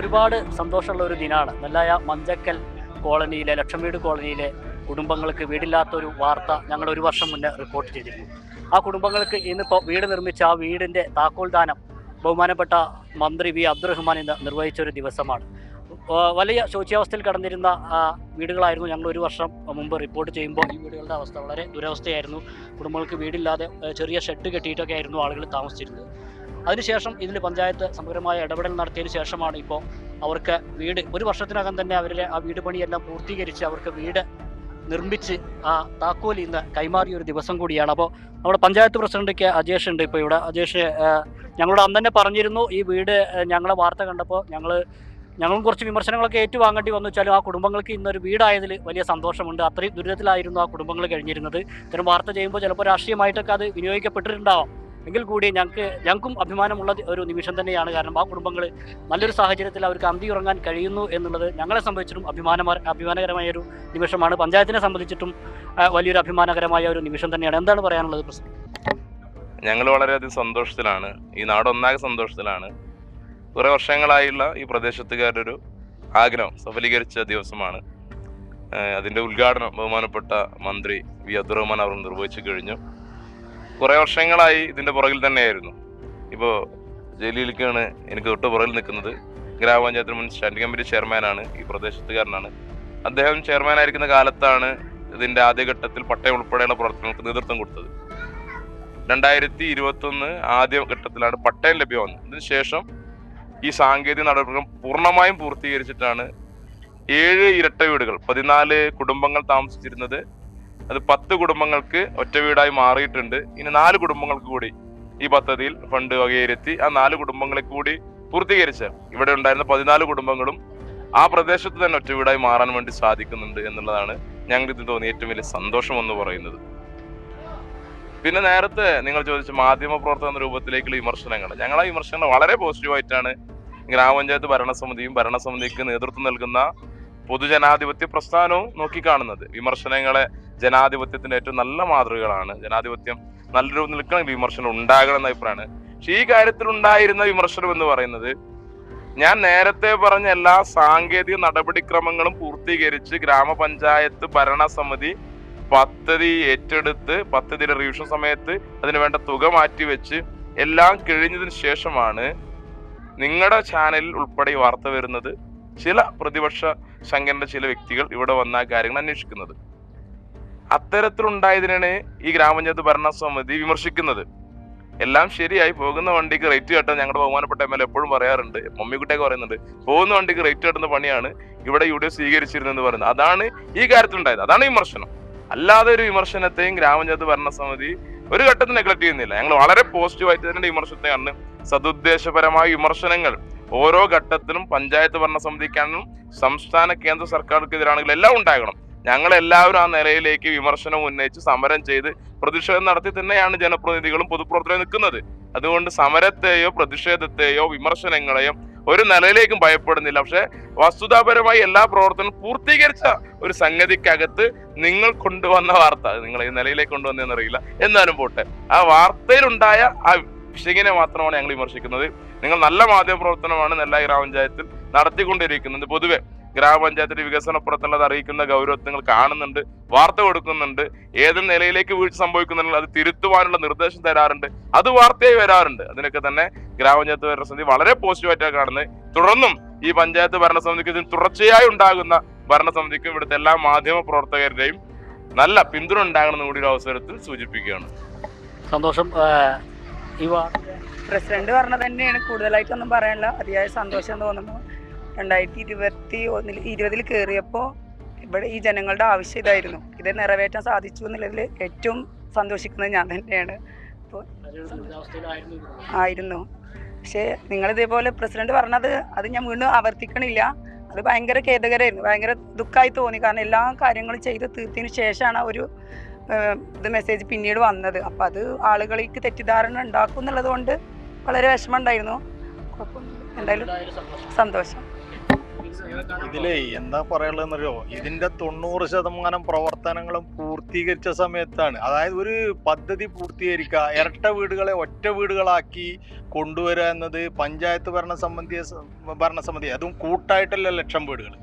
ഒരുപാട് സന്തോഷമുള്ള ഒരു ദിനമാണ് നെല്ലായ മഞ്ചക്കൽ കോളനിയിലെ ലക്ഷം വീട് കോളനിയിലെ കുടുംബങ്ങൾക്ക് വീടില്ലാത്ത ഒരു വാർത്ത ഞങ്ങൾ ഒരു വർഷം മുന്നേ റിപ്പോർട്ട് ചെയ്തിരുന്നു. ആ കുടുംബങ്ങൾക്ക് ഇന്നിപ്പോൾ വീട് നിർമ്മിച്ച ആ വീടിന്റെ താക്കോൽ ദാനം ബഹുമാനപ്പെട്ട മന്ത്രി വി. അബ്ദുറഹ്മാൻ ഇന്ന് നിർവഹിച്ച ഒരു ദിവസമാണ്. വലിയ ശോച്യാവസ്ഥയിൽ കടന്നിരുന്ന വീടുകളായിരുന്നു ഞങ്ങൾ ഒരു വർഷം മുമ്പ് റിപ്പോർട്ട് ചെയ്യുമ്പോൾ ഈ വീടുകളുടെ അവസ്ഥ വളരെ ദുരവസ്ഥയായിരുന്നു. കുടുംബങ്ങൾക്ക് വീടില്ലാതെ ചെറിയ ഷെഡ് കെട്ടിയിട്ടൊക്കെ ആയിരുന്നു ആളുകൾ താമസിച്ചിരുന്നത്. അതിനുശേഷം ഇതിൽ പഞ്ചായത്ത് സമഗ്രമായ ഇടപെടൽ നടത്തിയതിന് ശേഷമാണ് ഇപ്പോൾ അവർക്ക് വീട് ഒരു വർഷത്തിനകം തന്നെ അവരുടെ ആ വീട് പണിയെല്ലാം പൂർത്തീകരിച്ച് അവർക്ക് വീട് നിർമ്മിച്ച് ആ താക്കോൽ ഇന്ന് കൈമാറിയ ഒരു ദിവസം കൂടിയാണ്. അപ്പോൾ നമ്മുടെ പഞ്ചായത്ത് പ്രസിഡന്റ് കെ അജേഷ് ഉണ്ട് ഇപ്പോൾ ഇവിടെ. അജേഷ് ഞങ്ങളോട് അന്ന് തന്നെ പറഞ്ഞിരുന്നു ഈ വീട് ഞങ്ങളെ വാർത്ത കണ്ടപ്പോൾ ഞങ്ങൾ ഞങ്ങളും കുറച്ച് വിമർശനങ്ങളൊക്കെ ഏറ്റുവാങ്ങേണ്ടി വന്നു. വെച്ചാലും ആ കുടുംബങ്ങൾക്ക് ഇന്നൊരു വീടായതിൽ വലിയ സന്തോഷമുണ്ട്. അത്രയും ദുരിതത്തിലായിരുന്നു ആ കുടുംബങ്ങൾ കഴിഞ്ഞിരുന്നത്. ഇത്തരം വാർത്ത ചെയ്യുമ്പോൾ ചിലപ്പോൾ രാഷ്ട്രീയമായിട്ടൊക്കെ അത് വിനിയോഗിക്കപ്പെട്ടിട്ടുണ്ടാവാം. എങ്കിൽ കൂടി ഞങ്ങൾക്ക് ഞങ്ങൾക്കും അഭിമാനമുള്ള ഒരു നിമിഷം തന്നെയാണ്. കാരണം ആ കുടുംബങ്ങൾ നല്ലൊരു സാഹചര്യത്തിൽ അവർക്ക് അന്തി ഉറങ്ങാൻ കഴിയുന്നു എന്നുള്ളത് ഞങ്ങളെ സംബന്ധിച്ചിട്ടും അഭിമാന അഭിമാനകരമായ ഒരു നിമിഷമാണ്. പഞ്ചായത്തിനെ സംബന്ധിച്ചിട്ടും വലിയൊരു അഭിമാനകരമായ ഒരു നിമിഷം തന്നെയാണ്. എന്താണ് പറയാനുള്ളത് ഞങ്ങൾ വളരെയധികം സന്തോഷത്തിലാണ്. ഈ നാടൊന്നാകെ സന്തോഷത്തിലാണ്. കുറേ വർഷങ്ങളായുള്ള ഈ പ്രദേശത്തുകാരുടെ ഒരു ആഗ്രഹം സഫലീകരിച്ച ദിവസമാണ്. അതിന്റെ ഉദ്ഘാടനം ബഹുമാനപ്പെട്ട മന്ത്രി വി അബ്ദുറഹ്മാൻ അവർ നിർവഹിച്ചു കഴിഞ്ഞു. കുറെ വർഷങ്ങളായി ഇതിന്റെ പുറകിൽ തന്നെയായിരുന്നു. ഇപ്പോൾ ജലീലിക്കാണ് എനിക്ക് തൊട്ട് പുറകിൽ നിൽക്കുന്നത്. ഗ്രാമപഞ്ചായത്തിന് മുൻ സ്റ്റാൻഡിംഗ് കമ്മിറ്റി ചെയർമാനാണ് ഈ പ്രദേശത്തുകാരനാണ്. അദ്ദേഹം ചെയർമാനായിരിക്കുന്ന കാലത്താണ് ഇതിന്റെ ആദ്യഘട്ടത്തിൽ പട്ടയം ഉൾപ്പെടെയുള്ള പ്രവർത്തനങ്ങൾക്ക് നേതൃത്വം കൊടുത്തത്. രണ്ടായിരത്തി ഇരുപത്തി ഒന്ന് ആദ്യ ഘട്ടത്തിലാണ് പട്ടയം ലഭ്യമാകുന്നത്. ഇതിനുശേഷം ഈ സാങ്കേതിക നടപടികൾ പൂർണമായും പൂർത്തീകരിച്ചിട്ടാണ് ഏഴ് ഇരട്ട വീടുകൾ പതിനാല് കുടുംബങ്ങൾ താമസിച്ചിരുന്നത് അത് പത്ത് കുടുംബങ്ങൾക്ക് ഒറ്റ വീടായി മാറിയിട്ടുണ്ട്. ഇനി നാല് കുടുംബങ്ങൾക്ക് കൂടി ഈ പദ്ധതിയിൽ ഫണ്ട് വകയിരുത്തി ആ നാല് കുടുംബങ്ങളെ കൂടി പൂർത്തീകരിച്ച് ഇവിടെ ഉണ്ടായിരുന്ന പതിനാല് കുടുംബങ്ങളും ആ പ്രദേശത്ത് തന്നെ ഒറ്റ വീടായി മാറാൻ വേണ്ടി സാധിക്കുന്നുണ്ട് എന്നുള്ളതാണ് ഞങ്ങൾക്ക് ഇതിന് തോന്നിയ ഏറ്റവും വലിയ സന്തോഷം എന്ന് പറയുന്നത്. പിന്നെ നേരത്തെ നിങ്ങൾ ചോദിച്ച മാധ്യമ പ്രവർത്തന രൂപത്തിലേക്കുള്ള വിമർശനങ്ങൾ. ഞങ്ങൾ ആ വിമർശനങ്ങൾ വളരെ പോസിറ്റീവായിട്ടാണ് ഗ്രാമപഞ്ചായത്ത് ഭരണസമിതിയും ഭരണസമിതിക്ക് നേതൃത്വം നൽകുന്ന പൊതുജനാധിപത്യ പ്രസ്ഥാനവും നോക്കിക്കാണുന്നത്. വിമർശനങ്ങളെ ജനാധിപത്യത്തിന്റെ ഏറ്റവും നല്ല മാതൃകകളാണ്. ജനാധിപത്യം നല്ല രൂപം നിൽക്കണമെങ്കിൽ വിമർശനം ഉണ്ടാകണം എന്ന അഭിപ്രായമാണ്. പക്ഷെ ഈ കാര്യത്തിൽ ഉണ്ടായിരുന്ന വിമർശനം എന്ന് പറയുന്നത് ഞാൻ നേരത്തെ പറഞ്ഞ എല്ലാ സാങ്കേതിക നടപടിക്രമങ്ങളും പൂർത്തീകരിച്ച് ഗ്രാമപഞ്ചായത്ത് ഭരണസമിതി പദ്ധതി ഏറ്റെടുത്ത് പദ്ധതിയുടെ റിവിഷൻ സമയത്ത് അതിന് വേണ്ട തുക മാറ്റിവെച്ച് എല്ലാം കഴിഞ്ഞതിന് ശേഷമാണ് നിങ്ങളുടെ ചാനലിൽ ഉൾപ്പെടെ വാർത്ത വരുന്നത്. ചില പ്രതിപക്ഷ ശങ്കരന്റെ ചില വ്യക്തികൾ ഇവിടെ വന്ന കാര്യങ്ങൾ അന്വേഷിക്കുന്നത്. അത്തരത്തിലുണ്ടായതിനാണ് ഈ ഗ്രാമപഞ്ചായത്ത് ഭരണസമിതി വിമർശിക്കുന്നത്. എല്ലാം ശരിയായി പോകുന്ന വണ്ടിക്ക് റേറ്റ് കെട്ടാൻ ഞങ്ങളുടെ ബഹുമാനപ്പെട്ട എം എൽ എപ്പോഴും പറയാറുണ്ട്. മമ്മിക്കുട്ടിയൊക്കെ പറയുന്നുണ്ട് പോകുന്ന വണ്ടിക്ക് റേറ്റ് കെട്ടുന്ന പണിയാണ് ഇവിടെ യു ഡി എഫ് സ്വീകരിച്ചിരുന്നെന്ന് പറയുന്നത്. അതാണ് ഈ കാര്യത്തിലുണ്ടായത്. അതാണ് വിമർശനം. അല്ലാതെ ഒരു വിമർശനത്തെയും ഗ്രാമപഞ്ചായത്ത് ഭരണസമിതി ഒരു ഘട്ടത്തിൽ നെഗ്ലക്ട് ചെയ്യുന്നില്ല. ഞങ്ങൾ വളരെ പോസിറ്റീവായിട്ട് തന്നെ വിമർശത്തെയാണ് സതുദ്ദേശപരമായ വിമർശനങ്ങൾ ഓരോ ഘട്ടത്തിലും പഞ്ചായത്ത് ഭരണസമിതിക്കാണെങ്കിലും സംസ്ഥാന കേന്ദ്ര സർക്കാർക്കെതിരാണെങ്കിലും എല്ലാം ഉണ്ടാകണം. ഞങ്ങൾ എല്ലാവരും ആ നിലയിലേക്ക് വിമർശനം ഉന്നയിച്ച് സമരം ചെയ്ത് പ്രതിഷേധം നടത്തി തന്നെയാണ് ജനപ്രതിനിധികളും പൊതുപ്രവർത്തകരും നിൽക്കുന്നത്. അതുകൊണ്ട് സമരത്തെയോ പ്രതിഷേധത്തെയോ വിമർശനങ്ങളെയോ ഒരു നിലയിലേക്കും ഭയപ്പെടുന്നില്ല. പക്ഷെ വസ്തുതാപരമായി എല്ലാ പ്രവർത്തനവും പൂർത്തീകരിച്ച ഒരു സംഗതിക്കകത്ത് നിങ്ങൾ കൊണ്ടുവന്ന വാർത്ത നിങ്ങൾ ഈ നിലയിലേക്ക് കൊണ്ടുവന്നതെന്ന് അറിയില്ല. എന്നാലും പോട്ടെ ആ വാർത്തയിലുണ്ടായ ആ പിശകിനെ മാത്രമാണ് ഞങ്ങൾ വിമർശിക്കുന്നത്. നിങ്ങൾ നല്ല മാധ്യമ പ്രവർത്തനമാണ് നെല്ലായി ഗ്രാമപഞ്ചായത്തിൽ നടത്തിക്കൊണ്ടിരിക്കുന്നത്. പൊതുവെ ഗ്രാമപഞ്ചായത്തിന്റെ വികസന പ്രവർത്തനങ്ങൾ അറിയിക്കുന്ന നിങ്ങൾ കാണുന്നുണ്ട് വാർത്ത കൊടുക്കുന്നുണ്ട്. ഏത് നിലയിലേക്ക് വീഴ്ച സംഭവിക്കുന്നുണ്ടെങ്കിൽ അത് തിരുത്തുവാനുള്ള നിർദ്ദേശം തരാറുണ്ട്. അത് വാർത്തയായി വരാറുണ്ട്. അതിനൊക്കെ തന്നെ ഗ്രാമപഞ്ചായത്ത് ഭരണസമിതി വളരെ പോസിറ്റീവായിട്ടാണ് കാണുന്നത്. തുടർന്നും ഈ പഞ്ചായത്ത് ഭരണസമിതിക്ക് ഇതിന് തുടർച്ചയായി ഉണ്ടാകുന്ന ഭരണസമിതിക്കും ഇവിടുത്തെ എല്ലാ മാധ്യമ പ്രവർത്തകരുടെയും നല്ല പിന്തുണ ഉണ്ടാകണമെന്ന് കൂടി ഒരു അവസരത്തിൽ സൂചിപ്പിക്കുകയാണ്. സന്തോഷം. പ്രസിഡന്റ് പറഞ്ഞത് തന്നെയാണ്. കൂടുതലായിട്ടൊന്നും പറയാനില്ല. അതിയായ സന്തോഷം തോന്നുന്നു. രണ്ടായിരത്തി ഇരുപത്തി ഒന്നിൽ ഇരുപതിൽ കയറിയപ്പോൾ ഇവിടെ ഈ ജനങ്ങളുടെ ആവശ്യം ഇതായിരുന്നു. ഇത് നിറവേറ്റാൻ സാധിച്ചു എന്നുള്ളതിൽ ഏറ്റവും സന്തോഷിക്കുന്നത് ഞാൻ തന്നെയാണ്. അവസ്ഥയിലായിരുന്നു ആയിരുന്നു. പക്ഷേ നിങ്ങളിതേപോലെ പ്രസിഡന്റ് പറഞ്ഞത് അത് ഞാൻ വീണ്ടും ആവർത്തിക്കണില്ല. അത് ഭയങ്കര ഖേദകരമായിരുന്നു. ഭയങ്കര ദുഃഖമായി തോന്നി. കാരണം എല്ലാ കാര്യങ്ങളും ചെയ്ത് തീർത്തിന് ശേഷമാണ് ആ ഒരു ഇത് മെസ്സേജ് പിന്നീട് വന്നത്. അപ്പം അത് ആളുകളിലേക്ക് തെറ്റിദ്ധാരണ ഉണ്ടാക്കും എന്നുള്ളത് കൊണ്ട് വളരെ വിഷമം ഉണ്ടായിരുന്നു. എന്തായാലും സന്തോഷം. ഇതിലേ എന്താ പറയാനുള്ളതെന്നറിയോ? ഇതിന്റെ തൊണ്ണൂറ് ശതമാനം പ്രവർത്തനങ്ങളും പൂർത്തീകരിച്ച സമയത്താണ്. അതായത് ഒരു പദ്ധതി പൂർത്തീകരിക്കുക ഇരട്ട വീടുകളെ ഒറ്റ വീടുകളാക്കി കൊണ്ടുവരിക എന്നത് പഞ്ചായത്ത് ഭരണസമിതി ഭരണസമിതി അതും കൂട്ടായിട്ടല്ല ലക്ഷം വീടുകൾ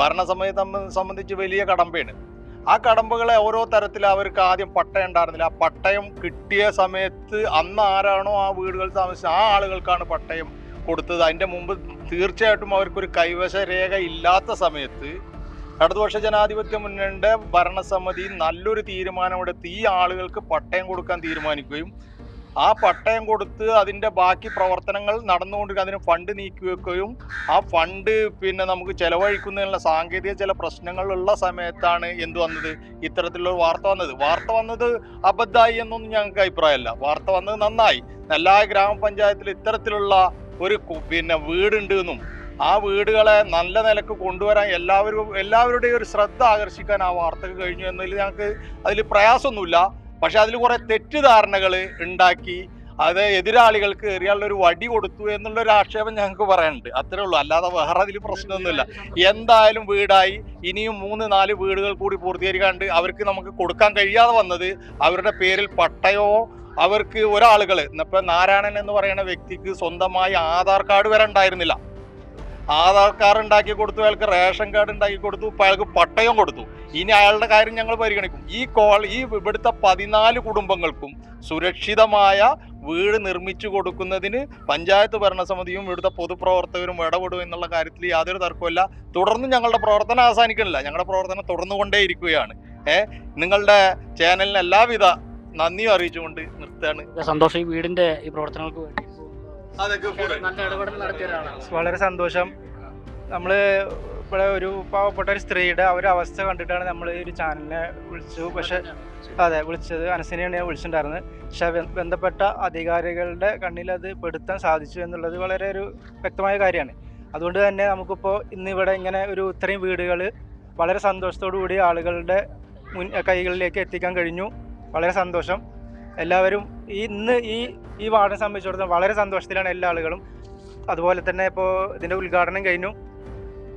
ഭരണസമിതി സംബന്ധിച്ച് വലിയ കടമ്പയാണ്. ആ കടമ്പകളെ ഓരോ തരത്തിൽ അവർക്ക് ആദ്യം പട്ടയം ഉണ്ടായിരുന്നില്ല. ആ പട്ടയം കിട്ടിയ സമയത്ത് അന്ന് ആരാണോ ആ വീടുകൾ താമസിച്ചത് ആ ആളുകൾക്കാണ് പട്ടയം കൊടുത്തത്. അതിന്റെ മുമ്പ് തീർച്ചയായിട്ടും അവർക്കൊരു കൈവശ രേഖ ഇല്ലാത്ത സമയത്ത് ഇടതുപക്ഷ ജനാധിപത്യ മുന്നണിയുടെ ഭരണസമിതി നല്ലൊരു തീരുമാനമെടുത്ത് ഈ ആളുകൾക്ക് പട്ടയം കൊടുക്കാൻ തീരുമാനിക്കുകയും ആ പട്ടയം കൊടുത്ത് അതിന്റെ ബാക്കി പ്രവർത്തനങ്ങൾ നടന്നുകൊണ്ടിരിക്കുക അതിന് ഫണ്ട് നീക്കി വെക്കുകയും ആ ഫണ്ട് പിന്നെ നമുക്ക് ചെലവഴിക്കുന്നതിനുള്ള സാങ്കേതിക ചില പ്രശ്നങ്ങളുള്ള സമയത്താണ് എന്ത് വന്നത്? ഇത്തരത്തിലുള്ള വാർത്ത വന്നത്. വാർത്ത വന്നത് അബദ്ധമായി എന്നൊന്നും ഞങ്ങൾക്ക് അഭിപ്രായമല്ല. വാർത്ത വന്നത് നന്നായി. എല്ലാ ഗ്രാമപഞ്ചായത്തിലും ഇത്തരത്തിലുള്ള ഒരു പിന്നെ വീടുണ്ട് എന്നും ആ വീടുകളെ നല്ല നിലയ്ക്ക് കൊണ്ടുവരാൻ എല്ലാവരും എല്ലാവരുടെയും ഒരു ശ്രദ്ധ ആകർഷിക്കാൻ ആ വാർത്തക്ക് കഴിഞ്ഞു എന്നതിൽ ഞങ്ങൾക്ക് അതിൽ പ്രയാസമൊന്നുമില്ല. പക്ഷെ അതിൽ കുറെ തെറ്റിദ്ധാരണകൾ ഉണ്ടാക്കി അത് എതിരാളികൾക്ക് എറിയാനുള്ള ഒരു വടി കൊടുത്തു എന്നുള്ള ഒരു ആക്ഷേപം ഞങ്ങൾക്ക് പറയാനുണ്ട്. അത്രേ ഉള്ളൂ. അല്ലാതെ വേറെ അതിൽ പ്രശ്നമൊന്നുമില്ല. എന്തായാലും വീടായി. ഇനിയും മൂന്ന് നാല് വീടുകൾ കൂടി പൂർത്തീകരിക്കാണ്ട് അവർക്ക് നമുക്ക് കൊടുക്കാൻ കഴിയാതെ വന്നത് അവരുടെ പേരിൽ പട്ടയമോ അവർക്ക് ഒരാളുകൾ ഇപ്പൊ നാരായണൻ എന്ന് പറയുന്ന വ്യക്തിക്ക് സ്വന്തമായി ആധാർ കാർഡ് വരെ ഉണ്ടായിരുന്നില്ല. ആധാർ കാർഡ് ഉണ്ടാക്കി കൊടുത്തു അയാൾക്ക് റേഷൻ കാർഡ് ഉണ്ടാക്കി കൊടുത്തു ഇപ്പൊ അയാൾക്ക് പട്ടയം കൊടുത്തു. ഇനി അയാളുടെ കാര്യം ഞങ്ങൾ പരിഗണിക്കും. ഈ കോൾ ഈ ഇവിടുത്തെ പതിനാല് കുടുംബങ്ങൾക്കും സുരക്ഷിതമായ വീട് നിർമ്മിച്ചു കൊടുക്കുന്നതിന് പഞ്ചായത്ത് ഭരണസമിതിയും ഇവിടുത്തെ പൊതുപ്രവർത്തകരും ഇടപെടും എന്നുള്ള കാര്യത്തിൽ യാതൊരു തർക്കമില്ല തുടർന്ന് ഞങ്ങളുടെ പ്രവർത്തനം അവസാനിക്കണില്ല ഞങ്ങളുടെ പ്രവർത്തനം തുടർന്നുകൊണ്ടേയിരിക്കുകയാണ്. ഏഹ് നിങ്ങളുടെ ചാനലിന് എല്ലാവിധ നന്ദിയും അറിയിച്ചുകൊണ്ട് നിർത്തുകയാണ്. സന്തോഷം ഈ വീടിന്റെ ഈ പ്രവർത്തനങ്ങൾക്ക് വേണ്ടി. അതൊക്കെ നല്ല ഇടപെടൽ നടത്തിയ ഒരാളാണ്. വളരെ സന്തോഷം. നമ്മൾ ഇവിടെ ഒരു പാവപ്പെട്ട ഒരു സ്ത്രീയുടെ ആ ഒരു അവസ്ഥ കണ്ടിട്ടാണ് നമ്മൾ ഈ ഒരു ചാനലിനെ വിളിച്ചു. പക്ഷെ അതെ വിളിച്ചത് അനസിനെയാണ് ഞാൻ വിളിച്ചിട്ടുണ്ടായിരുന്നത് പക്ഷെ ബന്ധപ്പെട്ട അധികാരികളുടെ കണ്ണിൽ അത് പെടുത്താൻ സാധിച്ചു എന്നുള്ളത് വളരെ ഒരു വ്യക്തമായ കാര്യമാണ്. അതുകൊണ്ട് തന്നെ നമുക്കിപ്പോൾ ഇന്ന് ഇവിടെ ഇങ്ങനെ ഒരു ഇത്രയും വീടുകൾ വളരെ സന്തോഷത്തോടു കൂടി ആളുകളുടെ മുൻ കൈകളിലേക്ക് എത്തിക്കാൻ കഴിഞ്ഞു. വളരെ സന്തോഷം. എല്ലാവരും ഈ ഇന്ന് ഈ ഈ വാർഡിനെ സംബന്ധിച്ചിടത്തോളം വളരെ സന്തോഷത്തിലാണ് എല്ലാ ആളുകളും. അതുപോലെ തന്നെ ഇപ്പോൾ ഇതിന്റെ ഉദ്ഘാടനം കഴിഞ്ഞു.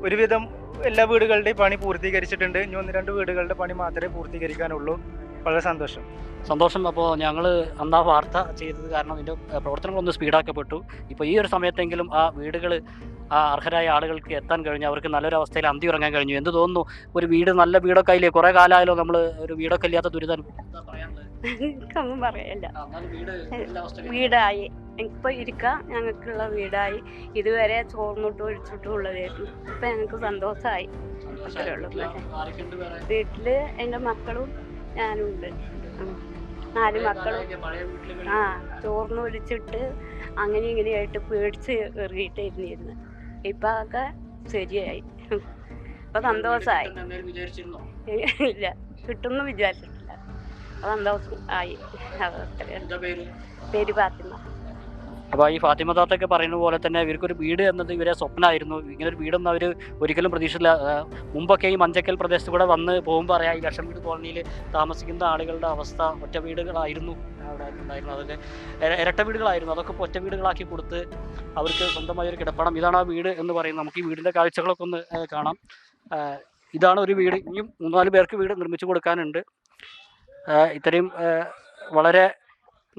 ഒരുവിധം എല്ലാ വീടുകളുടെയും പണി പൂർത്തീകരിച്ചിട്ടുണ്ട്. ഇനി ഒന്ന് രണ്ട് വീടുകളുടെ പണി മാത്രമേ പൂർത്തീകരിക്കാനുള്ളൂ. വളരെ സന്തോഷം. സന്തോഷം. അപ്പോൾ ഞങ്ങൾ അന്ന് ആ വാർത്ത ചെയ്തത് കാരണം ഇതിന്റെ പ്രവർത്തനങ്ങളൊന്ന് സ്പീഡാക്കപ്പെട്ടു. ഇപ്പോൾ ഈ ഒരു സമയത്തെങ്കിലും ആ വീടുകൾ ആ അർഹരായ ആളുകൾക്ക് എത്താൻ കഴിഞ്ഞു. അവർക്ക് നല്ലൊരു അവസ്ഥയിൽ അന്തി ഉറങ്ങാൻ കഴിഞ്ഞു. എന്ത് തോന്നുന്നു? ഒരു വീട് നല്ല വീടൊക്കെ ആയില്ലേ? കുറെ കാലമായാലോ നമ്മൾ ഒരു വീടൊക്കെ ഇല്ലാത്ത ദുരിതം പറയല്ല വീടായി. ഇപ്പൊ ഇരിക്കാം. ഞങ്ങൾക്കുള്ള വീടായി. ഇതുവരെ ചോർന്നിട്ടും ഒഴിച്ചിട്ടും ഉള്ളതായിരുന്നു. ഇപ്പൊ ഞങ്ങൾക്ക് സന്തോഷമായി വീട്ടിൽ എന്റെ മക്കളും ഞാനും ഉണ്ട് നാല് മക്കളും. ആ ചോർന്ന് ഒഴിച്ചിട്ട് അങ്ങനെ ഇങ്ങനെയായിട്ട് പേടിച്ച് എറിയിട്ടായിരുന്നു ഇപ്പൊ അതൊക്കെ ശരിയായി. ഇപ്പൊ സന്തോഷമായി ഇല്ല. കിട്ടുമെന്ന് വിചാരിച്ചിട്ടില്ല. സന്തോഷം ആയി പേര്? പേര് പാത്തിമ അപ്പോൾ ഈ ഫാത്തിമ താത്തൊക്കെ പറയുന്ന പോലെ തന്നെ ഇവർക്കൊരു വീട് എന്നത് ഇവരെ സ്വപ്നമായിരുന്നു ഇങ്ങനൊരു വീടൊന്നും അവർ ഒരിക്കലും പ്രതീക്ഷിച്ചില്ല. മുമ്പൊക്കെ ഈ മഞ്ചക്കൽ പ്രദേശത്ത് കൂടെ വന്ന് പോകുമ്പോൾ അറിയാം ഈ ലക്ഷം വീട് കോളനിയിൽ താമസിക്കുന്ന ആളുകളുടെ അവസ്ഥ ഒറ്റ വീടുകളായിരുന്നു. അവിടെ ഉണ്ടായിരുന്നു അതൊക്കെ ഇരട്ട വീടുകളായിരുന്നു. അതൊക്കെ ഒറ്റ വീടുകളാക്കി കൊടുത്ത് അവർക്ക് സ്വന്തമായ ഒരു കിടപ്പണം. ഇതാണ് ആ വീട് എന്ന് പറയുന്നത്. നമുക്ക് ഈ വീടിന്റെ കാഴ്ചകളൊക്കെ ഒന്ന് കാണാം. ഇതാണ് ഒരു വീട്. ഇനിയും മൂന്നാൽ പേർക്ക് വീട് നിർമ്മിച്ചു കൊടുക്കാനുണ്ട്. ഇത്രയും വളരെ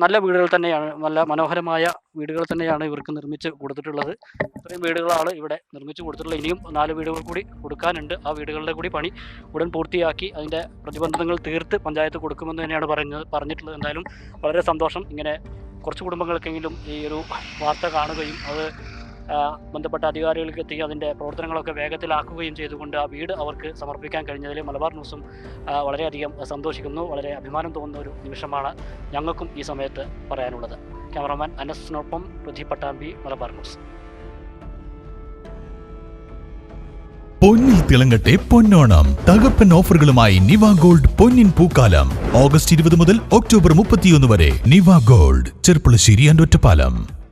നല്ല വീടുകൾ തന്നെയാണ് നല്ല മനോഹരമായ വീടുകൾ തന്നെയാണ് ഇവർക്ക് നിർമ്മിച്ച് കൊടുത്തിട്ടുള്ളത്. ഇത്രയും വീടുകളാണ് ഇവിടെ നിർമ്മിച്ച് കൊടുത്തിട്ടുള്ളത്. ഇനിയും നാല് വീടുകൾ കൂടി കൊടുക്കാനുണ്ട്. ആ വീടുകളുടെ കൂടി പണി ഉടൻ പൂർത്തിയാക്കി അതിന്റെ പ്രതിബന്ധങ്ങൾ തീർത്ത് പഞ്ചായത്ത് കൊടുക്കുമെന്ന് തന്നെയാണ് പറഞ്ഞത് പറഞ്ഞിട്ടുള്ളത്. എന്തായാലും വളരെ സന്തോഷം. ഇങ്ങനെ കുറച്ച് കുടുംബങ്ങൾക്കെങ്കിലും ഈ ഒരു വാർത്ത കാണുകയും അത് ബന്ധപ്പെട്ട അധികാരികൾക്ക് എത്തി അതിന്റെ പ്രവർത്തനങ്ങളൊക്കെ വേഗത്തിലാക്കുകയും ചെയ്തുകൊണ്ട് ആ വീട് അവർക്ക് സമർപ്പിക്കാൻ കഴിഞ്ഞതിൽ മലബാർ ന്യൂസും വളരെയധികം സന്തോഷിക്കുന്നു. വളരെ അഭിമാനം തോന്നുന്ന ഒരു നിമിഷമാണ് ഞങ്ങൾക്കും ഈ സമയത്ത് പറയാനുള്ളത്. ക്യാമറമാൻ അനസിനൊപ്പം പൃഥ്വി പട്ടാമ്പി മലബാർ ന്യൂസ്. പൊന്നിൽ തിളങ്ങട്ടെ പൊന്നോണം. തകപ്പൻ ഓഫറുകളുമായി നിവ ഗോൾഡ് പൊന്നിൻ പൂക്കാലം. ഓഗസ്റ്റ് ഇരുപത് മുതൽ ഒക്ടോബർ മുപ്പത്തിയൊന്ന് വരെ നിവ ഗോൾഡ്. ചെർപ്പുളശ്ശേരി ആൻഡ് ഒറ്റപ്പാലം.